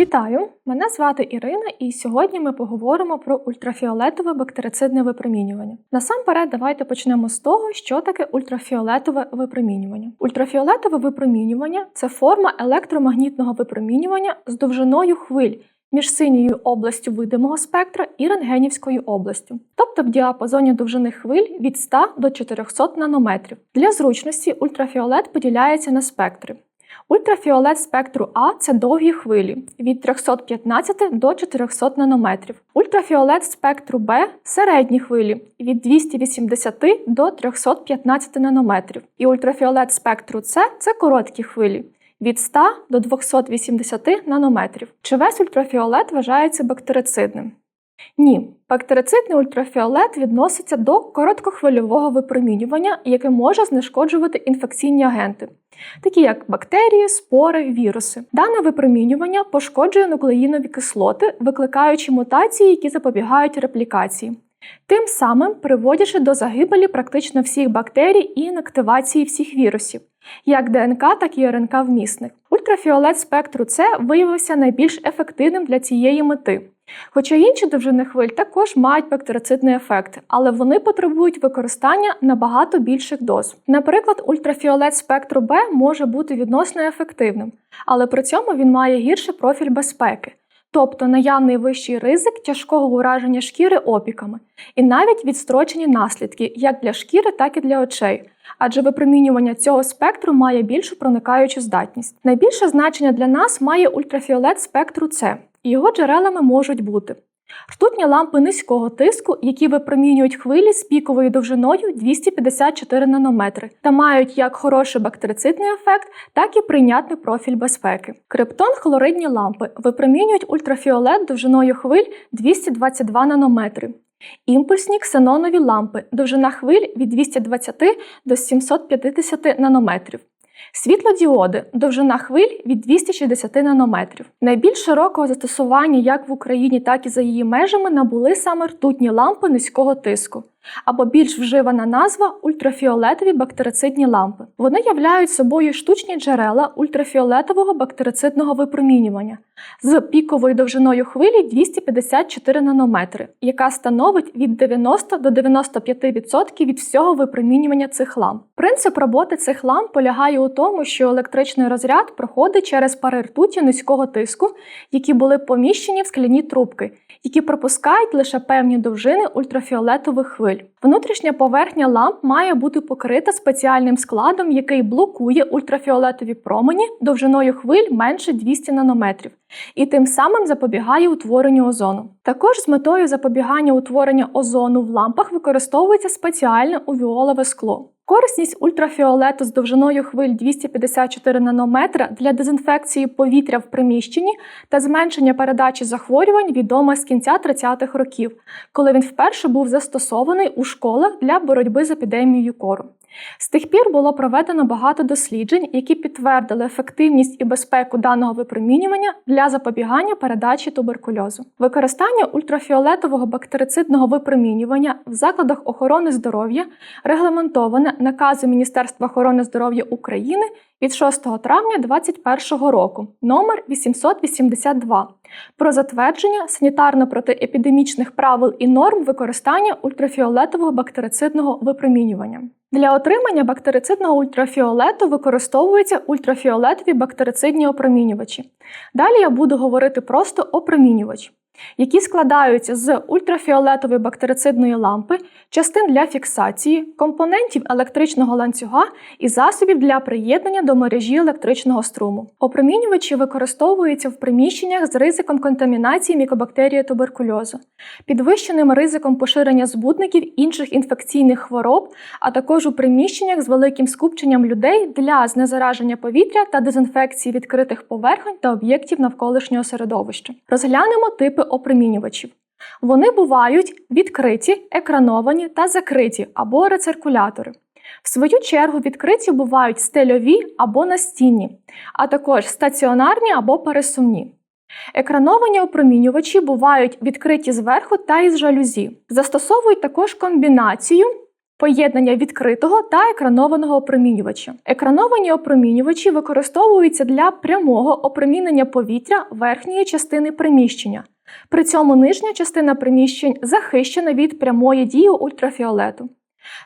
Вітаю! Мене звати Ірина, і сьогодні ми поговоримо про ультрафіолетове бактерицидне випромінювання. Насамперед, давайте почнемо з того, що таке ультрафіолетове випромінювання. Ультрафіолетове випромінювання це форма електромагнітного випромінювання з довжиною хвиль. Між синьою областю видимого спектра і рентгенівською областю, тобто в діапазоні довжини хвиль від 100 до 400 нанометрів. Для зручності ультрафіолет поділяється на спектри. Ультрафіолет спектру А це довгі хвилі від 315 до 400 нанометрів. Ультрафіолет спектру Б середні хвилі від 280 до 315 нанометрів. І ультрафіолет спектру С це короткі хвилі. Від 100 до 280 нанометрів. Чи весь ультрафіолет вважається бактерицидним? Ні, бактерицидний ультрафіолет відноситься до короткохвильового випромінювання, яке може знешкоджувати інфекційні агенти, такі як бактерії, спори, віруси. Дане випромінювання пошкоджує нуклеїнові кислоти, викликаючи мутації, які запобігають реплікації. Тим самим приводячи до загибелі практично всіх бактерій і інактивації всіх вірусів, як ДНК, так і РНК вмісних. Ультрафіолет спектру С виявився найбільш ефективним для цієї мети. Хоча інші довжини хвиль також мають бактерицидний ефект, але вони потребують використання набагато більших доз. Наприклад, ультрафіолет спектру Б може бути відносно ефективним, але при цьому він має гірший профіль безпеки, тобто наявний вищий ризик тяжкого ураження шкіри опіками, і навіть відстрочені наслідки як для шкіри, так і для очей. Адже випромінювання цього спектру має більшу проникаючу здатність. Найбільше значення для нас має ультрафіолет спектру С, його джерелами можуть бути ртутні лампи низького тиску, які випромінюють хвилі з піковою довжиною 254 нанометри та мають як хороший бактерицидний ефект, так і прийнятний профіль безпеки. Криптон хлоридні лампи випромінюють ультрафіолет довжиною хвиль 222 нанометри. Імпульсні ксенонові лампи довжина хвиль від 220 до 750 нанометрів. Світлодіоди довжина хвиль від 260 нанометрів. Найбільш широкого застосування як в Україні, так і за її межами набули саме ртутні лампи низького тиску. Або більш вживана назва ультрафіолетові бактерицидні лампи. Вони являють собою штучні джерела ультрафіолетового бактерицидного випромінювання з піковою довжиною хвилі 254 нанометри, яка становить від 90 до 95% від всього випромінювання цих ламп. Принцип роботи цих ламп полягає у тому, що електричний розряд проходить через пари ртуті низького тиску, які були поміщені в скляні трубки, які пропускають лише певні довжини ультрафіолетових хвиль. Внутрішня поверхня ламп має бути покрита спеціальним складом, який блокує ультрафіолетові промені довжиною хвиль менше 200 нанометрів, і тим самим запобігає утворенню озону. Також з метою запобігання утворення озону в лампах використовується спеціальне увіолове скло. Корисність ультрафіолету з довжиною хвиль 254 нанометра для дезінфекції повітря в приміщенні та зменшення передачі захворювань відома з кінця 30-х років, коли він вперше був застосований у школах для боротьби з епідемією кору. З тих пір було проведено багато досліджень, які підтвердили ефективність і безпеку даного випромінювання для запобігання передачі туберкульозу. Використання ультрафіолетового бактерицидного випромінювання в закладах охорони здоров'я регламентоване наказом Міністерства охорони здоров'я України від 6 травня 2021 року номер 882 про затвердження санітарно-протиепідемічних правил і норм використання ультрафіолетового бактерицидного випромінювання. Для отримання бактерицидного ультрафіолету використовуються ультрафіолетові бактерицидні опромінювачі. Далі я буду говорити просто опромінювач які складаються з ультрафіолетової бактерицидної лампи, частин для фіксації, компонентів електричного ланцюга і засобів для приєднання до мережі електричного струму. Опромінювачі використовуються в приміщеннях з ризиком контамінації мікобактерії туберкульозу, підвищеним ризиком поширення збудників інших інфекційних хвороб, а також у приміщеннях з великим скупченням людей для знезараження повітря та дезінфекції відкритих поверхонь та об'єктів навколишнього середовища. Розглянемо типи опромінювачів. Вони бувають відкриті, екрановані та закриті або рециркулятори. В свою чергу відкриті бувають стельові або настінні, а також стаціонарні або пересувні. Екрановані опромінювачі бувають відкриті зверху та із жалюзі. Застосовують також комбінацію Поєднання відкритого та екранованого опромінювача. Екрановані опромінювачі використовуються для прямого опромінення повітря верхньої частини приміщення. При цьому нижня частина приміщень захищена від прямої дії ультрафіолету.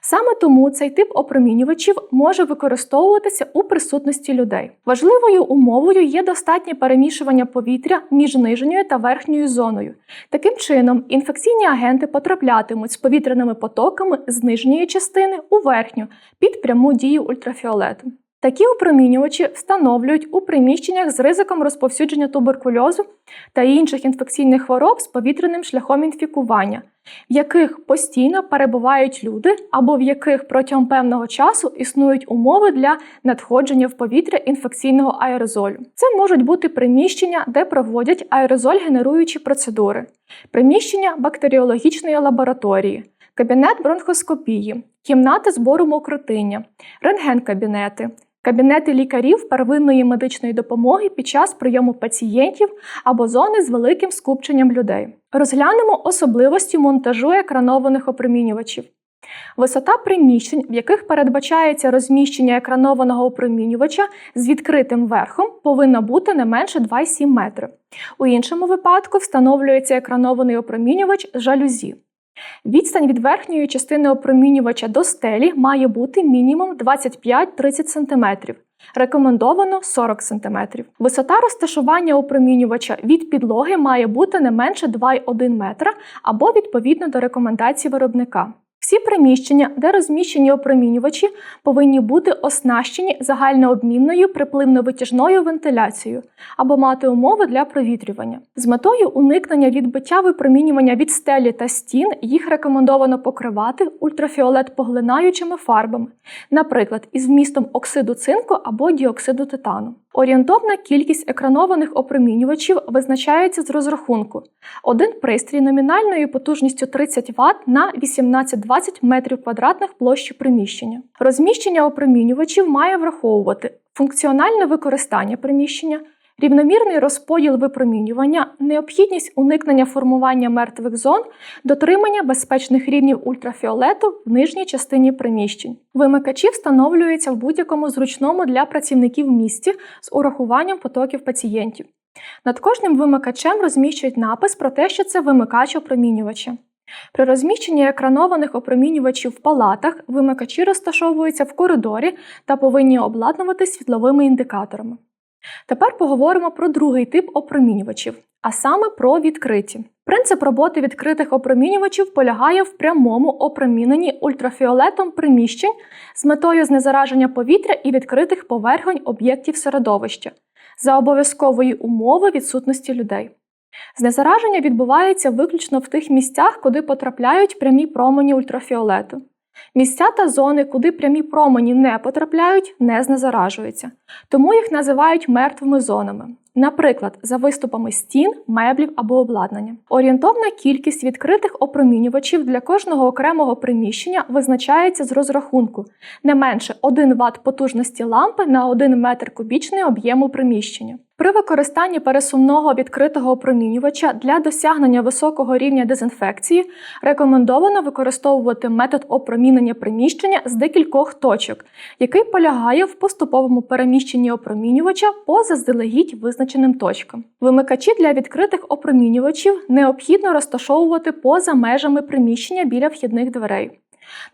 Саме тому цей тип опромінювачів може використовуватися у присутності людей. Важливою умовою є достатнє перемішування повітря між нижньою та верхньою зоною. Таким чином, інфекційні агенти потраплятимуть з повітряними потоками з нижньої частини у верхню під пряму дію ультрафіолету. Такі опромінювачі встановлюють у приміщеннях з ризиком розповсюдження туберкульозу та інших інфекційних хвороб з повітряним шляхом інфікування, в яких постійно перебувають люди або в яких протягом певного часу існують умови для надходження в повітря інфекційного аерозолю. Це можуть бути приміщення, де проводять аерозоль генеруючі процедури, приміщення бактеріологічної лабораторії, кабінет бронхоскопії, кімнати збору мокротиння, рентген-кабінети, кабінети лікарів первинної медичної допомоги під час прийому пацієнтів або зони з великим скупченням людей. Розглянемо особливості монтажу екранованих опромінювачів. Висота приміщень, в яких передбачається розміщення екранованого опромінювача з відкритим верхом, повинна бути не менше 2,7 метри. У іншому випадку встановлюється екранований опромінювач жалюзі. Відстань від верхньої частини опромінювача до стелі має бути мінімум 25-30 см. Рекомендовано 40 см. Висота розташування опромінювача від підлоги має бути не менше 2,1 метра або відповідно до рекомендацій виробника. Всі приміщення, де розміщені опромінювачі, повинні бути оснащені загальнообмінною припливно-витяжною вентиляцією або мати умови для провітрювання. З метою уникнення відбиття випромінювання від стелі та стін їх рекомендовано покривати ультрафіолет поглинаючими фарбами, наприклад, із вмістом оксиду цинку або діоксиду титану. Орієнтовна кількість екранованих опромінювачів визначається з розрахунку. Один пристрій номінальною потужністю 30 Вт на 18-20 метрів квадратних площі приміщення. Розміщення опромінювачів має враховувати функціональне використання приміщення, рівномірний розподіл випромінювання, необхідність уникнення формування мертвих зон, дотримання безпечних рівнів ультрафіолету в нижній частині приміщень. Вимикачі встановлюються в будь-якому зручному для працівників місці з урахуванням потоків пацієнтів. Над кожним вимикачем розміщують напис про те, що це вимикач опромінювача. При розміщенні екранованих опромінювачів в палатах вимикачі розташовуються в коридорі та повинні обладнувати світловими індикаторами. Тепер поговоримо про другий тип опромінювачів, а саме про відкриті. Принцип роботи відкритих опромінювачів полягає в прямому опроміненні ультрафіолетом приміщень з метою знезараження повітря і відкритих поверхонь об'єктів середовища за обов'язкової умови відсутності людей. Знезараження відбувається виключно в тих місцях, куди потрапляють прямі промені ультрафіолету. Місця та зони, куди прямі промені не потрапляють, не знезаражуються, тому їх називають мертвими зонами, наприклад, за виступами стін, меблів або обладнання. Орієнтовна кількість відкритих опромінювачів для кожного окремого приміщення визначається з розрахунку не менше 1 Вт потужності лампи на 1 метр кубічний об'єму приміщення. При використанні пересувного відкритого опромінювача для досягнення високого рівня дезінфекції рекомендовано використовувати метод опромінення приміщення з декількох точок, який полягає в поступовому переміщенні опромінювача по заздалегідь визначеним точкам. Вимикачі для відкритих опромінювачів необхідно розташовувати поза межами приміщення біля вхідних дверей.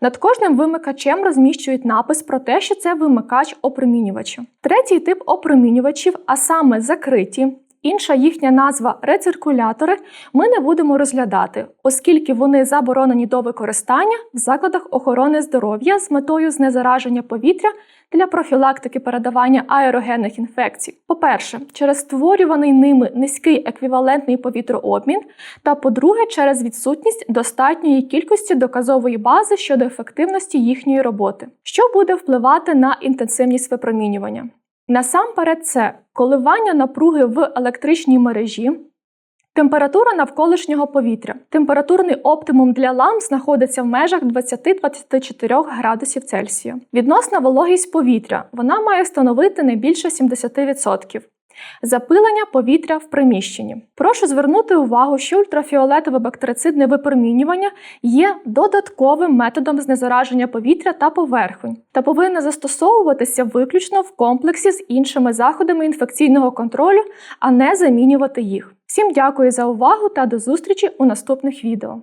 Над кожним вимикачем розміщують напис про те, що це вимикач опромінювача. Третій тип опромінювачів, а саме закриті. Інша їхня назва рециркулятори ми не будемо розглядати, оскільки вони заборонені до використання в закладах охорони здоров'я з метою знезараження повітря для профілактики передавання аерогенних інфекцій. По-перше, через створюваний ними низький еквівалентний повітрообмін, та по-друге, через відсутність достатньої кількості доказової бази щодо ефективності їхньої роботи, що буде впливати на інтенсивність випромінювання. Насамперед, це коливання напруги в електричній мережі, температура навколишнього повітря. Температурний оптимум для ламп знаходиться в межах 20-24 градусів Цельсія. Відносна вологість повітря вона має становити не більше 70%. Запилення повітря в приміщенні. Прошу звернути увагу, що ультрафіолетове бактерицидне випромінювання є додатковим методом знезараження повітря та поверхонь та повинне застосовуватися виключно в комплексі з іншими заходами інфекційного контролю, а не замінювати їх. Всім дякую за увагу та до зустрічі у наступних відео.